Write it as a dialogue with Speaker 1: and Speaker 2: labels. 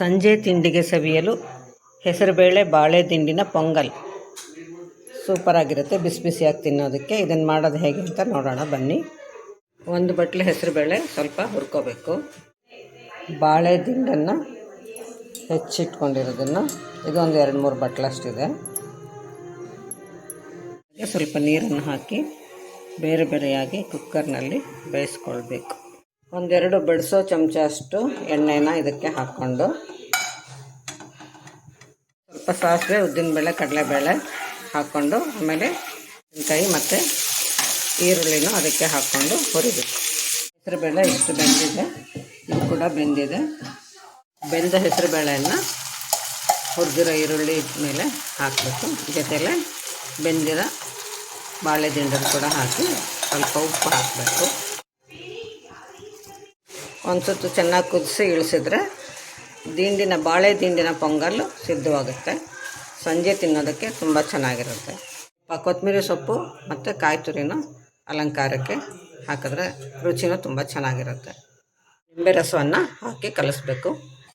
Speaker 1: ಸಂಜೆ ತಿಂಡಿಗೆ ಸವಿಯಲು ಹೆಸರುಬೇಳೆ ಬಾಳೆ ದಿಂಡಿನ ಪೊಂಗಲ್ ಸೂಪರಾಗಿರುತ್ತೆ ಬಿಸಿ ಬಿಸಿಯಾಗಿ ತಿನ್ನೋದಕ್ಕೆ. ಇದನ್ನು ಮಾಡೋದು ಹೇಗೆ ಅಂತ ನೋಡೋಣ. ಬನ್ನಿ. ಒಂದು ಬಟ್ಲು ಹೆಸರುಬೇಳೆ ಸ್ವಲ್ಪ ಹುರ್ಕೋಬೇಕು. ಬಾಳೆ ದಿಂಡನ್ನು ಹೆಚ್ಚಿಟ್ಕೊಂಡಿರೋದನ್ನು. ಇದೊಂದು ಎರಡು ಮೂರು ಬಟ್ಲಷ್ಟಿದೆ. ಸ್ವಲ್ಪ ನೀರನ್ನು ಹಾಕಿ ಬೇರೆ ಬೇರೆಯಾಗಿ ಕುಕ್ಕರ್ನಲ್ಲಿ ಬೇಯಿಸ್ಕೊಳ್ಬೇಕು. ಒಂದೆರಡು ಬಡಿಸೋ ಚಮಚ ಅಷ್ಟು ಎಣ್ಣೆನ ಇದಕ್ಕೆ ಹಾಕ್ಕೊಂಡು ಸ್ವಲ್ಪ ಸಾಸಿವೆ, ಉದ್ದಿನಬೇಳೆ, ಕಡಲೆಬೇಳೆ ಹಾಕ್ಕೊಂಡು ಆಮೇಲೆ ಕಾಯಿ ಮತ್ತು ಈರುಳ್ಳಿನೂ ಅದಕ್ಕೆ ಹಾಕ್ಕೊಂಡು ಹುರಿಬೇಕು ಹೆಸರುಬೇಳೆ ಇಷ್ಟು ಬೆಂದಿದೆ? ಇದು ಕೂಡ ಬೆಂದಿದೆ. ಬೆಂದ ಹೆಸರುಬೇಳೆಯನ್ನು ಹುರಿದಿರೋ ಈರುಳ್ಳಿ ಮೇಲೆ ಹಾಕಬೇಕು. ಜೊತೆಲೆ ಬೆಂದಿರೋ ಬಾಳೆ ದಿಂಡನ್ನು ಕೂಡ ಹಾಕಿ ಸ್ವಲ್ಪ ಉಪ್ಪು ಹಾಕಬೇಕು. ಒಂದು ಸುತ್ತು ಚೆನ್ನಾಗಿ ಕುದಿಸಿ ಇಳಿಸಿದ್ರೆ ದಿಂಡಿನ, ಬಾಳೆ ದಿಂಡಿನ ಪೊಂಗಲ್ಲು ಸಿದ್ಧವಾಗುತ್ತೆ. ಸಂಜೆ ತಿನ್ನೋದಕ್ಕೆ ತುಂಬ ಚೆನ್ನಾಗಿರುತ್ತೆ. ಕೊತ್ತಂಬರಿ ಸೊಪ್ಪು ಮತ್ತು ಕಾಯಿ ತುರಿನೂ ಅಲಂಕಾರಕ್ಕೆ ಹಾಕಿದ್ರೆ ರುಚಿನೂ ತುಂಬ ಚೆನ್ನಾಗಿರುತ್ತೆ. ನಿಂಬೆ ರಸವನ್ನು ಹಾಕಿ ಕಲಿಸ್ಬೇಕು.